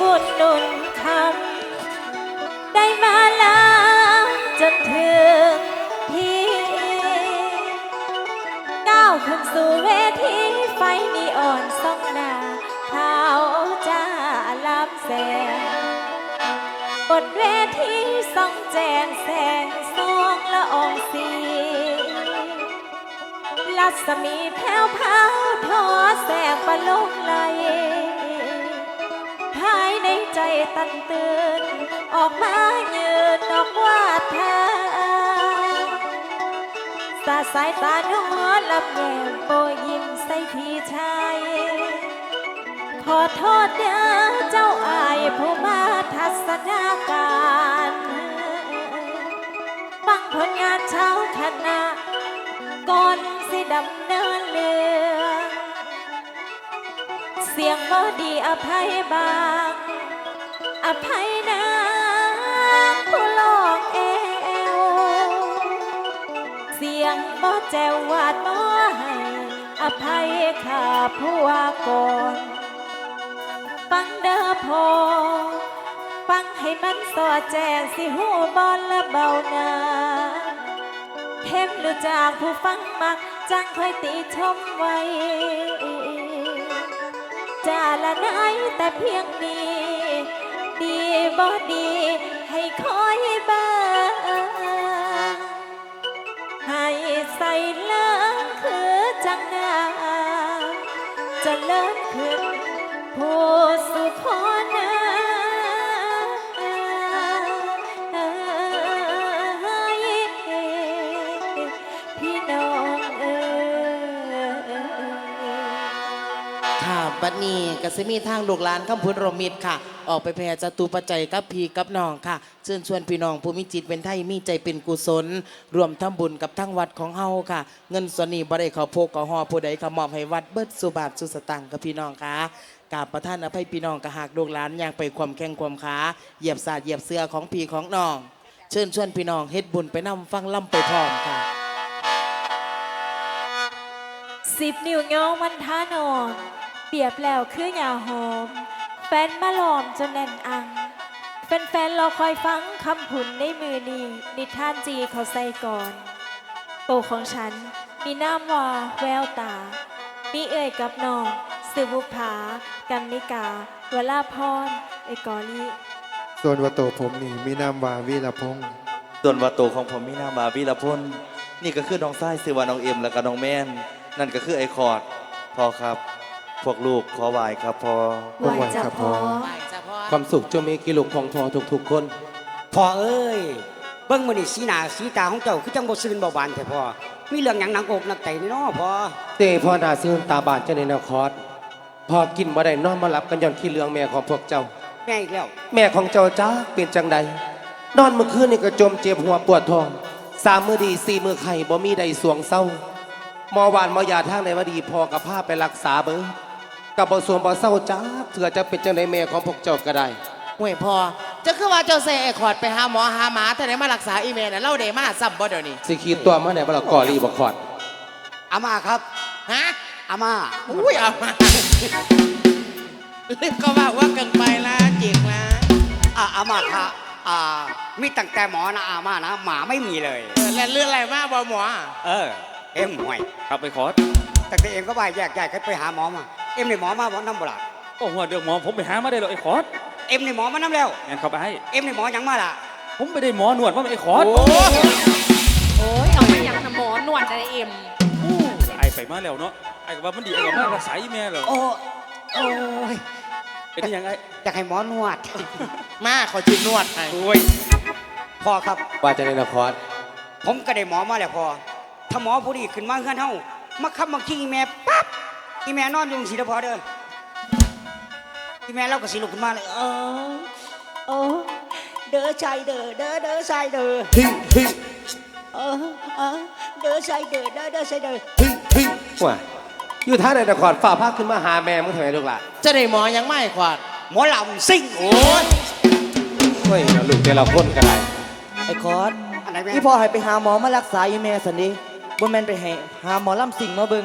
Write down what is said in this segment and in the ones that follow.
บุญนุนคำได้มาล้าจนถึงที่ก้าวขึ้นสู่เวทีไฟนีอ่อนส่องหน้าขาจ้าลำแสงบนเวทีส่องแจงแสงสองละอองสีลัศมีแผ่วพราวทอแสงประลงไหลายในใจตันตือนออกมายืนออกว่าทางสาสายตาหนอลับแย้มโปยิ้มใส่พี่ชาย ขอโทษเด้อเจ้าอายผู้มาทัศนาการฟังผลงานเช้าคณะก่อนสิดำเนินเรื่อ เสียงบ่ดีอภัยบาง อภัยนะผู้ลองเอว เสียงบ่แจววาดบ่ให้อภัยข้าผู้วาก่อนฟังเด้อพอฟังให้มันสอดแจงสิหูบอลและเบานาเทมหรือจากผู้ฟังมักจังคอยติชมไว้ จาละนายแต่เพียงนี้ ดีบ่ดีให้คอยเบ้างให้ใส่เลิงคือจังนาจะเลิศขึ้นผู้สุขนา บัดนี้กสิมีทางลูกหลานคำพุทธรมิตรค่ะ ออกไปแผ่จตุปัจจัยกับพี่กับน้องค่ะ เชิญชวนพี่น้องผู้มีจิตเป็นไทยมีใจเป็นกุศล รวมทำบุญกับทั้งวัดของเฮาค่ะ เงินส่วนนี้บ่ได้ขอโพกเขอหอผู้ใดขมอบให้วัดเบิดสุบาทสุสตังกับพี่น้องค่ะกราบประท่านอภัยพี่น้องกะหากลูกหลานอยากไปความแข่งความขาเหยียบสาดเหยียบเสื้อของพี่ของน้อง เชิญชวนพี่น้องเฮ็ดบุญไปนำฟังล่ำไปพร้อมค่ะสิบนิ้วเงอมันท่านอน รียบแล้วคือหยาหอม แฟนมาหลอมจนแน่นอัง แฟนๆรอคอยฟังคำผุนในมือนี้นิทานจีเขาใส่ก่อน โตของฉันมีน้ำว่าแววตา มีเอ่ยกับน้องสือบุภากันนิกาวลาพรเอกอลีส่วนวัตโตผมนี่มีนามว่าวีรพงษ์ส่วนวัตโตของผมมีนามว่าวีรพลนี่ก็คือน้องไส้สิวาน้องเอ็มและก็น้องแม่น นั่นก็คือไอคอร์ดพอครับ พวกลูกขอไหวครับพอพวกไหวครับพอความสุขจะมีกิลุกของพอทุกๆคนพ่อเอ้ย เบิ่งมื้อนี้สีหน้าสีตาของเจ้าคือจังบ่ซื่นบ่บานแท้พ่อมีเรื่องหยังหนักอกหนักใจนี่เนาะพ่อเต้พ่อนาซื้อตาบานเจ้าในนครพอกินบ่ได้นอนมาหลับกันย้อนขี้เลืองแม่ของพวกเจ้า แม่อีกแล้ว แม่ของเจ้าจ้าเป็นจังใดนอนเมื่อคืนนี่ก็จมเจ็บหัวปวดท้องสามมือดีสี่มือไข่บ่มีใดสวงเศร้าหมอหวานหมอยาทางไหนว่าดีพอกับพาไปรักษาเบิ่ง กับบ่สวงบ่เศร้าจ้าเถื่อจะเป็นจังใดแม่ของพวกเจ้าก็ได้ห่วยพอจะคือว่าเจ้าใส่ไอ้ขอดไปหาหมอหาหมาแต่ไหนมารักษาอีเมลน่ะเล่าเดมาซ้ำบ่เดี๋ยวนี้สิขีดตัวมาไหนบ่ละกอรีบ่ขอดอาม่าครับฮะอาม่าอุ้ยเอามาลืมก็ว่าว่าเกินไปละจิกละอ่าอาม่าค่ะอ่ามีตั้งแต่หมอนะอาม่านะหมาไม่มีเลยเออแล้วเรื่องอะไรมาบ่หมอ เออ เอ็มห่วยครับไอคอร์ดตั้งแต่เอ็มก็บ่ายแยกย้ายกันไปหาหมอมา เอ็มในหมอมาบ่นำบ่ล่ะโอ้โหเดี๋ยวหมอผมไปหามาได้หรอไอคอร์ดเอ็มในหมอมานำแล้วงานเขาไปให้เอ็มในหมอหยังมาล่ะผมไปได้หมอหนวดว่าไอคอร์ดโอ้โอ้ยเอามาอย่างนะหมอหนวดอะไรเอ็มไอไปมาแล้วเนาะไอก็ว่ามันดีไอก็มารักษาอีเมลเหรอโอ้โอ้ยเป็นยังไงอยากให้หมอนวด มาขอจิบนวดให้โอ้ยพ่อครับว่าจะในนครผมก็ได้หมอมาแล้วพอถ้าหมอผู้ดีขึ้นมาเฮือนเฮามาขับมาขี้อีแม่ปั๊บ อีแม่นอนอยู่สิเดพอเด้ออีแม่เราก็สิลุกขึ้นมาเลยเออเออเด้อใจเด้อเด้อเด้อใจเด้อเฮ้เฮ้เออเออเด้อใจเด้อเด้อเด้อใจเด้อเฮ้เฮ้ว่าอยู่ท่าในนครฝ่าพาขึ้นมาหาแม่มึงทำไมลูกหล่ะจะได้หมอยังไม่ขวาดหมอหลำซิ่งโอ้ยเฮ้ยเอาลูกแต่ละคนกันไรไอ้คอร์ดอันไหนแม่พี่พ่อให้ไปหาหมอมารักษาอีแม่สันดิบ่แม่นไปให้หาหมอลำสิ่งมาเบิ่ง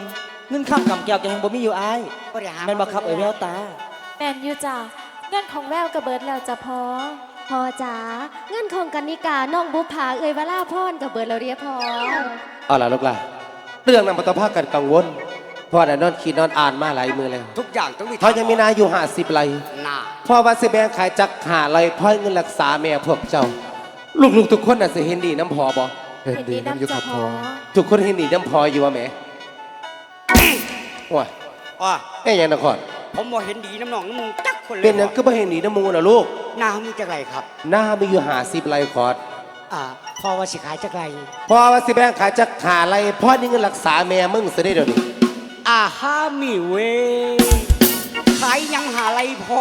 เงินข้ามกำแก้วแกแห่งบ่มีอยู่อ้ายบ่ได้หาแม่นบ่ครับเอ้ยแววตา แมนอยู่จ้าเงินของแววกระเบิดแล้วจะพอพอจ๋าเงื่อนของกันนิกาน้องบุภาเอ่ยวลาพรกับเบิดเราเรียพอเอาล่ะลูกหลานเรื่องนั้นบ่ต้องพากันกังวลเพราะน่ะนอนคิดนอนอ่านมาหลายมือแล้วทุกอย่างต้องมีเขายังมีนาอยู่ห้าสิบไรหน้าพ่อว่าสิแบงขายจักหาไรพ่อเงินรักษาแม่พวกเจ้า ลูกๆทุกคนน่ะสิเห็นดีน้ำพอบ่เห็นดีน้ำอยุคจะขับพพออทุกคนเห็นดีน้ำพออยู่ว่าแหม่ ว้าว่าแม่ยังนครผมบ่เห็นดีน้ำหนองน้ำมูกจักคนเลยเป็นหยังก็บ่เห็นดีน้ำมูน่ะลูก หน้ามีจักไรครับ หน้ามีอยู่หาสิบไรคอร์ดอ่าพ่อว่าสิขายจักไรพ่อว่าสิแบงขายจักหาไรพ่อนี่เงินรักษาแม่มึงสิได้เดี๋ยวนี้อาฮามีเวขายยังหาไรพอ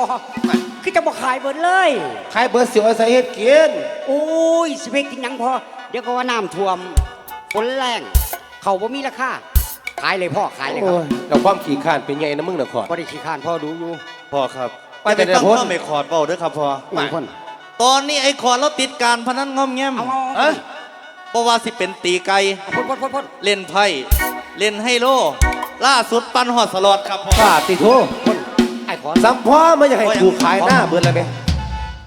คือจะบอกขายเบิดเลย ขายเบอร์สิวเอาใส่เฮ็ดกินโอ้ยสเปกกินหยังพอ เดี๋ยวก็ว่าน้ำท่วมฝนแรงเขาบ่มีราคา ขายเลยพ่อขายเลยครัโอ้บยเราความขี้ข้านเป็นไงนะมึงนครบ่ได้ขี้ข้านพ่อดูอยู่พ่อครับไปแต่จะไปตั้งเดี๋ยวข้อพ้นไม่ขอดเบาเด้วยครับพ่อหนึ่งคนตอนนี้ไอ้ขอดเราติดการพนันงอมแงมเอาเอาเอ้ยเพราะว่าสิเป็นตีไก่เอาพ่นพ่นพ่นพ่นเล่นไพ่เล่นไฮโล ล่าสุดปันหอดสลอดครับพ่อป้าติโทพ่นไอ้ขอสัมพ่อมันอยากให้ถูกขายหน้าเบิดแล้วแม่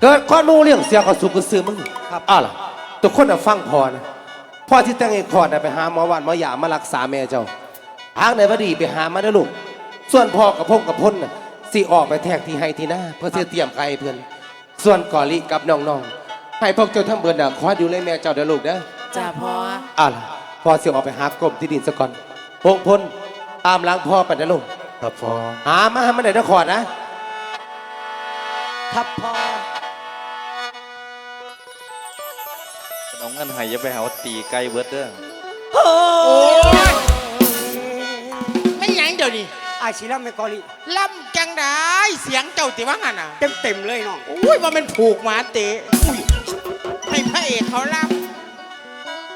เกิดข้อนู้เรื่องเสียก็สุกก็ซื้อมึงครับอ้าวล่ะทุกคนน่ะฟังพอนะพ่อที่แต่งไอ้คอร์ดน่ะไปหาหมอหวานหมอยามารักษาแม่เจ้า ทางไหนว่าดีไปหามาเด้อลูก ส่วนพ่อกับพงกับพ้นน่ะสิออกไปแทกที่ให้ที่หน้าเพื่อสิเตรียมไก่เพื่อน ส่วนกอลิกับน้องๆให้พวกเจ้าทั้งเบิดน่ะคอยดูแลแม่เจ้าเด้อลูกเด้อจ้าพ่ออ้าวล่ะพ่อสิออกไปหากรมที่ดินซะก่อนพงพ้นตามหล้างพ่อไปนะลูกครับพอหามาให้มันได้นครนะครับพ่อน้องเงินใหายอย่าไปหาว่าตีไก่เบิร์ดเด้อไม่หยัง เดี๋ยวนี้ไอ้ศิลาเมกอลิล่ำจังได้เสียงเจ้าติว่างันอะเต็มเต็มๆเลยน้องอุ้ยว่ามันผูกหมาเตะอุ้ยให้พระเอกเขาล่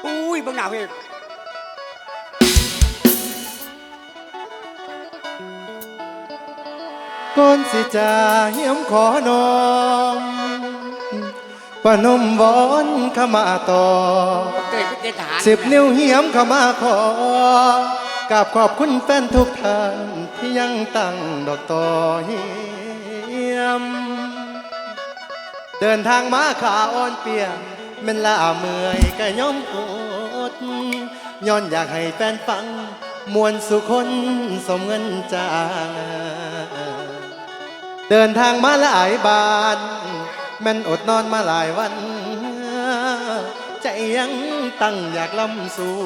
อุ้ยเบังหน้าเพื่อนก่อนสิจาเหี่ยมขอนอมปนมวอนขมาต่อเกิดเป็นทหารสิบนิ้วเหี่ยมขมาขอ กับขอบคุณแฟนทุกท่านที่ยังตั้งดอกต่อเหี่ยม เดินทางมาขาอ่อนเปียงแมันลาเมื่อยก็ย่อมอดย้อนอยากให้แฟนฟัง มวลสุคนสมเงินจาง เดินทางมาหลายบานแมันอดนอนมาหลายวัน ใจยังตั้งอยากลำสู่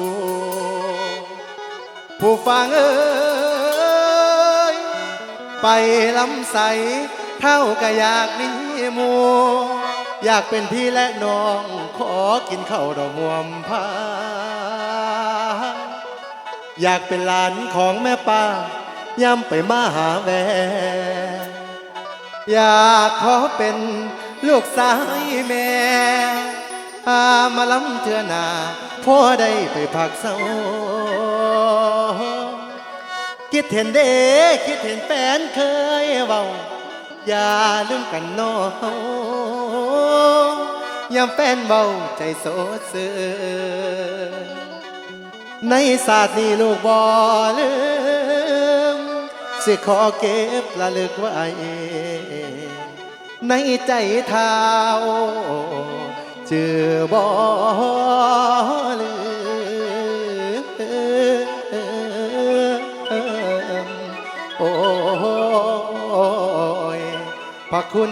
ผู้ฟังเอ้ยไปลำใสเท่าก็อยากหนี้มูอยากเป็นพี่และน้องขอกินข้าวดอกมวมพาอยากเป็นหลานของแม่ป้าย่ำไปมาหาแวอยากขอเป็นลูกสายแม่ อามาล้ำเถื่อหนาพ่อได้ไปพักเศร้าคิดเห็นเด้คิดเห็นแฟนเคยเว้าอย่าลืมกันน้อยามแฟนเบาใจโสดเสือในศาสตร์นี้ลูกบ่ลืมสิขอเก็บระลึกไว้ในใจเท้า จือบ่ลืมโอ้ยพระคุณ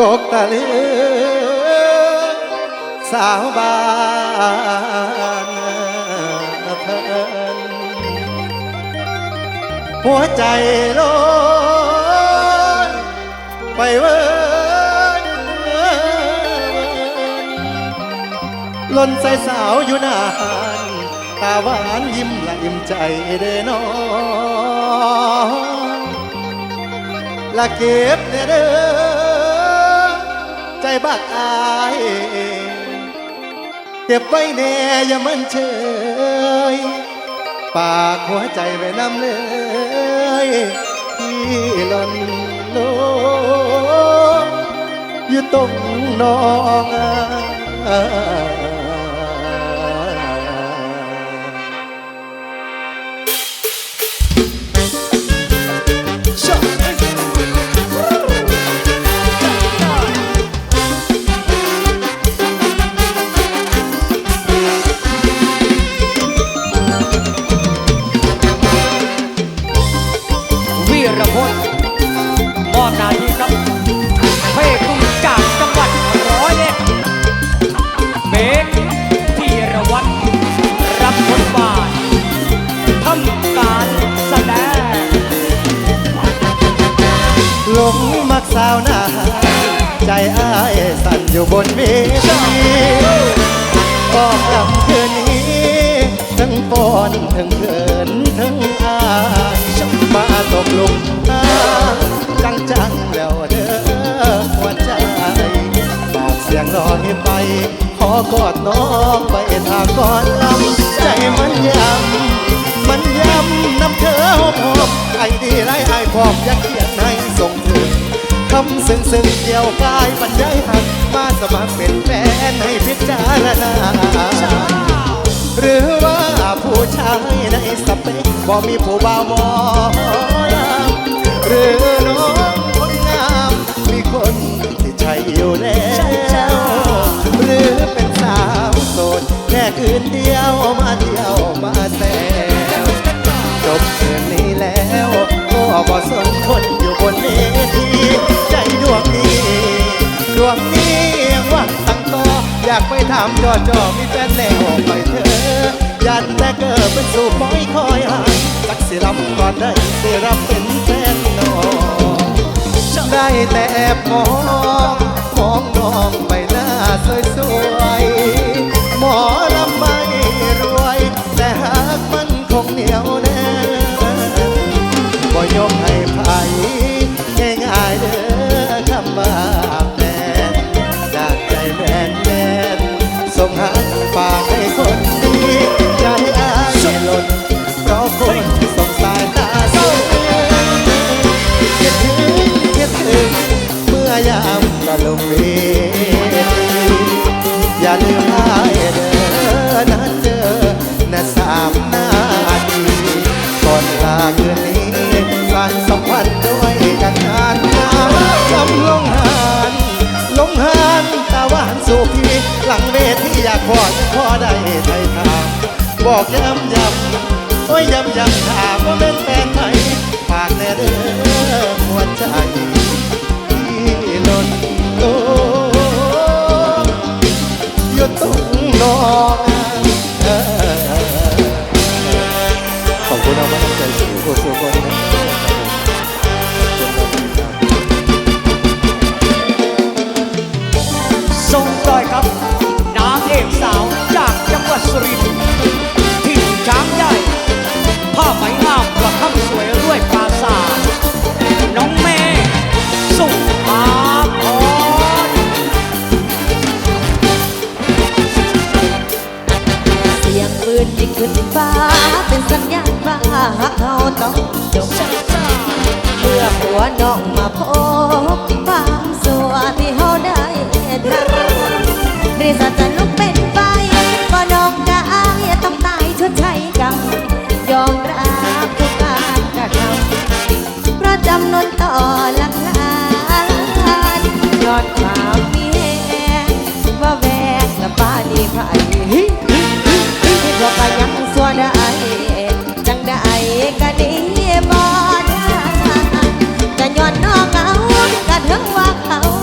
ตกตะลึงสาวบ้านเพิ่นหัวใจลอยไปเวินหล่นใส่สาวอยู่นานตาหวานยิ้มละอิ่มใจเด้อนอละเก็บเด้อ ใจบักอายเก็บไว้แน่อย่ามันเชยปากหัวใจไว้น้ำเลยที่หล่นลงอยู่ตรงน้องอะ ทางก่อนลำใจมันยำมันยำน้ำเธอหอมหอมไอ้ดีไรไอ้พร้อมอยากเขียนให้ส่งถึงคำซึ้งซึ้งเกี่ยวกายบรรยายหักมาสมัครเป็นแฟนให้พิจารณาหรือว่าผู้ชายในสเปคบ่มีผู้บ่าวหมอลำหรือน้องคนงามมีคนที่ใช่อยู่แล้วหรือเป็นสาว โสดแค่คืนเดียวมาเที่ยวมาแซวจบคืนนี้แล้วก็บ่สนคนอยู่บนเวทีใจดวงนี้ดวงนี้ยังหวังตั้งต่ออยากไปถามจอจอมีแฟนแล้วไปเถอะยันแต่เกิดเป็นสู่ปอยคอยหายสักสิรับก่อนได้สิรับเป็นแฟนน้องได้แต่แอบมอง สู่พี่หลังเวทีอยากพอจะพอได้ไทยทางบอกย้ำย้ำโอ้ยย้ำย้ำถามว่าเป็นแฟนไทยฝากแน่เด้อหัวใจที่หล่นโลอยู่ตรงนองขอบคุณเอามาตั้งใจสู่ผู้สู่คนนะ สุรินที่ช้างใหญ่ผ้าไหมงามประคำสวยรวยปราสาทน้องเมย์สุภาพรเสียงปืนยิงขึ้นฟ้า เป็นสัญญาณว่าหักเฮาต้องจบเมื่อหัวน้องมาพบความสัวที่เฮาได้ทำรีสัจะลุกเป็น จำนนต่อหลักลานยอดความมีแหงว่าแวกกับป้าดีไผ่ที่พวกก็ยังสัวได้จังได้ก็ดีบ่ได้จะย้อนน้องเอาน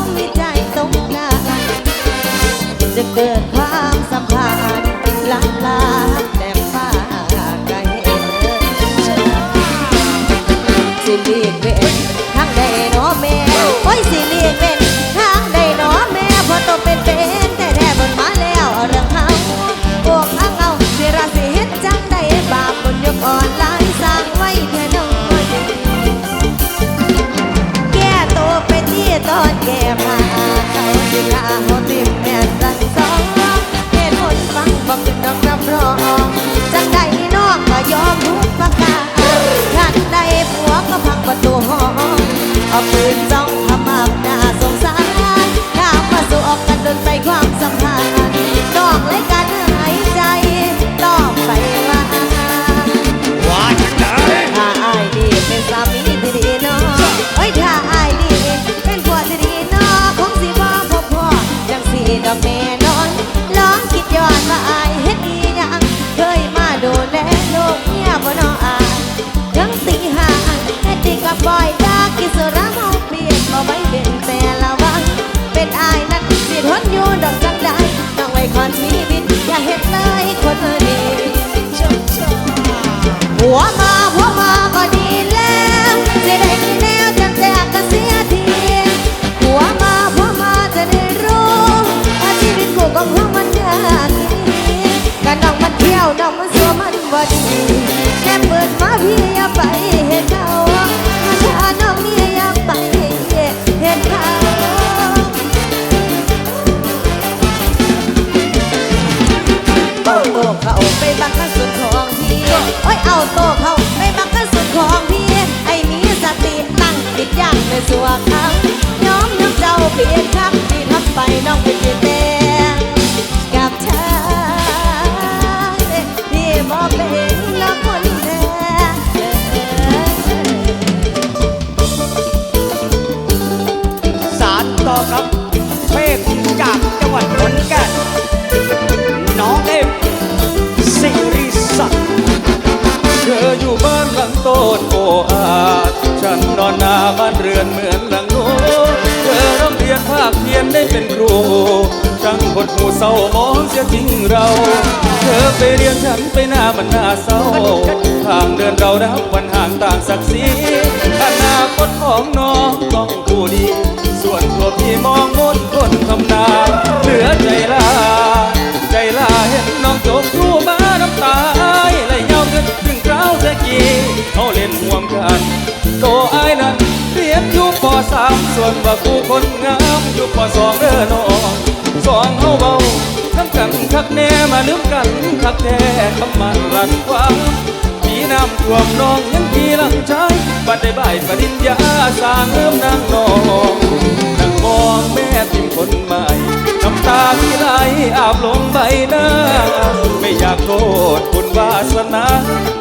หัวมาหัวมาก็ดีแล้วจะได้มีแนวจังแจกกันเสียทีหัวมาหัวมาจะได้รู้ว่าชีวิตกูของเขามันยากนี้กันน้องมันเที่ยวน้องมันสัวมันบ่ดีแค่เปิดมาพี่อย่าไปเห็นเขา โอ้ยเอาโตเขาไม่บังคับสุดของพี่ไอ้มีสติตั้งติดอย่างในสัวครับน้อมน้ำเจ้าเปลี่ยนคำที่ทำไปน้องเป็นเปลี่ยนแปลงกับเธอที่บ่เป็น บ้านเรือนเหมือนหลังโน้เธอร่ำเรียนภาคเพียนได้เป็นครูช่างหดหูเศร้ามองเสียจริงเรา เธอไปเรียนฉันไปหน้ามันหน้าเศร้าทางเดินเรานับวันห่างต่างศักดิ์ศรีอนาคตของน้องต้องผู้ดี ส่วนตัวพี่มองมนคนทำนาเหลือใจลา ใจลาเห็นน้องจบครูมาน้ำตาไหลเยาวขึ้นถึงคราวแสกีเขาเล่นห่วมกันโต สามส่วนว่าครูคนงามอยู่ปสองเด้อนองสองเฮาเบาทำกันคักแน่มาลืมกันคักแท้คำมันรันความปีน้ำท่วมน้องยังพี่หลังใจบัดได้บ่ายปริญญาสร้างเริ่มนางนองนั่งมองแม่ทิมคนใหม่น้ำตาที่ไหลอาบลงใบหน้า ไม่อยากโทษคุณวาสนา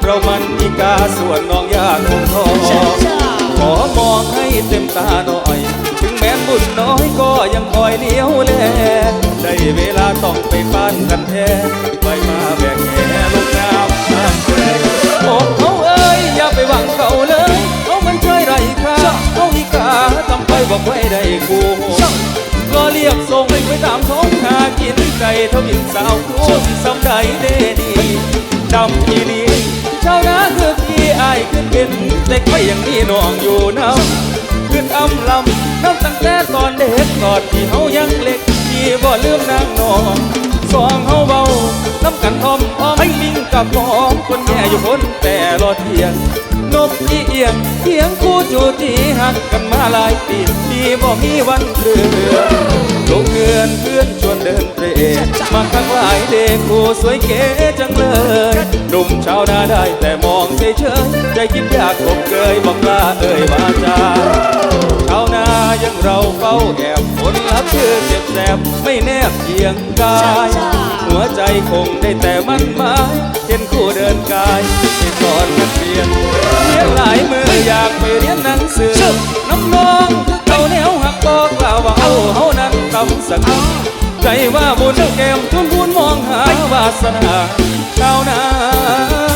เรามันอีกาส่วนน้องอยากคงทอง อมองให้เต็มตาหน่อย ถึงแม้นบุญน้อยก็ยังคอยเลี้ยวแล ได้เวลาต้องไปบ้านกันแท้ไปมาแบกแห่ลงน้ำน้ำเอ่ยโอ้เขาเอ้ยอย่าไปหวังเขาเลยเขามันใช่ไรค่าเขามีกาทำไปบอกไว้ได้กู ก็เรียกส่งไปตามท้องหากินไก่เท่าหญิงสาวครูสิสำใดเดดีดำอีนีชาวนาคือพี่อายขึ้นเป็นเล็กไปอย่างนี้น้องอยู่น้ำขึ้นอำลำน้ำตั้งแต่ตอนเด็กตอนที่เฮายังเล็กพี่บ่ลืมนางน้องสองเฮาเบา น้ำกันทอมอ้อมลิงกับพอมคนแก่อยู่คนแต่รอเทียงนกอีเอียงเทียงคู่จูจีหักกันมาหลายปีที่บ่มีวันเรือลงเงินเพื่อนชวนเดินเตรมาข้างหลายเด็กคู่สวยเก๋จังเลยหนุ่มชาวนาได้แต่มองเฉยเฉยใจคิดอยากกบเกยบอกลาเอ่ยวาจาชาวนายังเราเฝ้าแอบผลลัพธ์คือเจ็บแสบไม่แนบเคียงกาย หัวใจคงได้แต่มันหมายเห็นคู่เดินกายให้สอนนักเรียนเรียนหลายมืออยากไปเรียนหนังสือน้ำน้องเขาแนวหักบอกล่าวว่าเอาเฮานั้นตำสักใจว่าบุญแก้มทุนบุญมองหาวาสนาชาหนา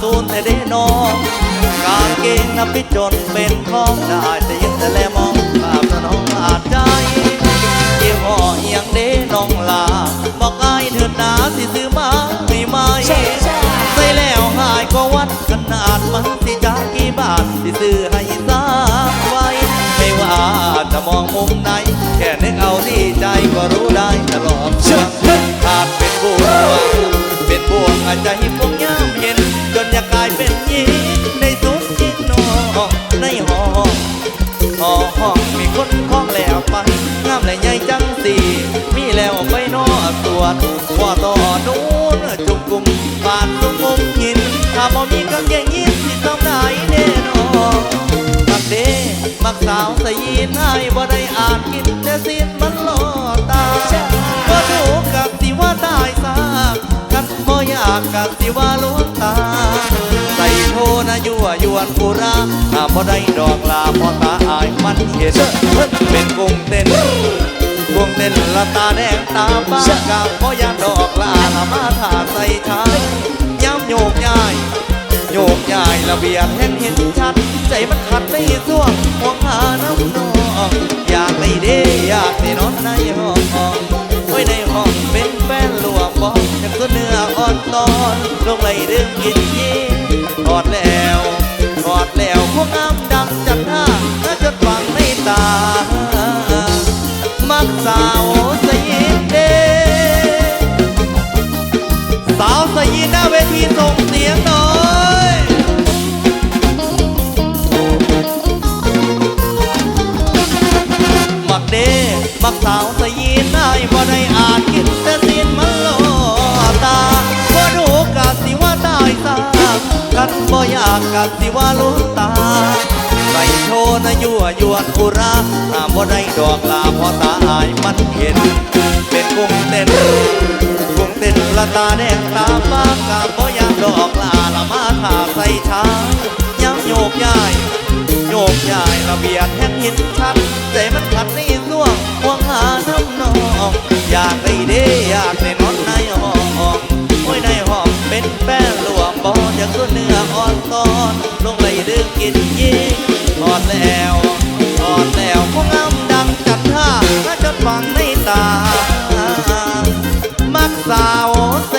สูนแต่ได้น้องกางเกงนับไปจนเป็นของได้แต่ยังแต่แลมองภาพน้องอาจใจยี่ห้อเอียงเด้น้องลา บอกอายเถิดนาสิซื้อมาไม่ไหมใส่แล้วหายก็วัดขนาดมันสิจากกี่บาทสิซื้อให้สามไว้ ไม่ว่าจะมองมุมไหน แค่นึกเอาที่ใจก็รู้ได้ตลอดช่วงขาดเป็นบัวเป็นบ่วงอาจจะ จังสีมีแล้วไปนอสวดว่าต่อนู้นจุกกุมบานตุงมุมหิน ถ้าบ่มีกางเกงยีนสิทำได้แน่นอนมักเด้มักสาวใส่ยีนให้บ่ได้อ่านกินแต่สิ้นมันหลอตาก็ถูกกับสิว่าตายซากกันบ่อยากกับสิว่าลวงตาใส่โทนะยั่วยวนกุราถ้าบ่ได้ดอกลาพอตาอายมันเห็นเป็นกุ้งเต้น กุ้งเต้นละตาแดงตาบ้ากาบ่อยากดอกลาละมาถาใส่ชายย้ำโยกย้ายโยกย้ายระเบียบแห่งเห็นชัด ใจมันขัดในส่วงห่วงหาน้ำนองอยากได้เด้อยากได้นอนในห้องไว้ในห้องเป็นแฟนหลวงบอกอยากตัวเนื้ออ่อนตอนลงไหลดึงกินยีกอดแล้วกอดแล้วพวกงามดังจัดท่าและจดฟังในตา มักสาวสยินเดสาวสยีหน้าเวทีส่งเสียงหน่อยมักเดมักสาวสยีหน้บ่ได้อ่านกินแต่สิ้นมันหลอตาบ่ดูกะสิว่าตายซากันบ่อยากกะสิว่าลุ้นตา ใส่โชว์นะยั่วยวนอุราห้ามบ่ได้ดอกลาพอตาอายมันเห็น เป็นกุ้งเต้นกุ้งเต้นละตาแดงตาบ้ากาบ่อยากดอกลาละมาถาใส่ช้างย้ำโยกย้ายโยกย้ายระเบียดแห่งหินชัดใจมันขัดในส่วงห่วงหาน้ำนองอยากได้เด้อยากได้นอนในห้องโอ้ยในห้องเป็นแป้นหลวงบออยากตัวเนื้ออ่อนตอนลงไหลดึงกินยิง อดแล้วทอดแล้วพวกงามดังจัดท่าถ้าจดฟังในตา มักสาวส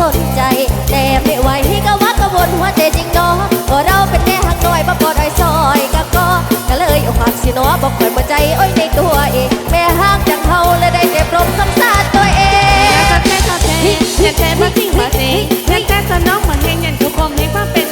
สนใจ แต่ไม่ไหวให้ก็ว่ากวนหัวใจจริงเนาะก็เราเป็นแม่หักน้อยบ่พอได้ซอยก็ก็ก็เลยเอาความสิเนาะบอกคอยมาใจโอ้ยในตัวเองแม่หักจากเขาและได้เจ็บรมคำสาตัวเองแล้แท้แค่ก็แค่อย่าแค่มาจริงมาจริงยันแต่สนองมาเฮงยันทุกคนให้ความเป็นแม่ฮังยั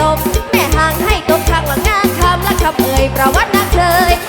ตบ แม่ห่างให้ตบข้างหลังงานคำและคำเอ่ยประวัตินักเคย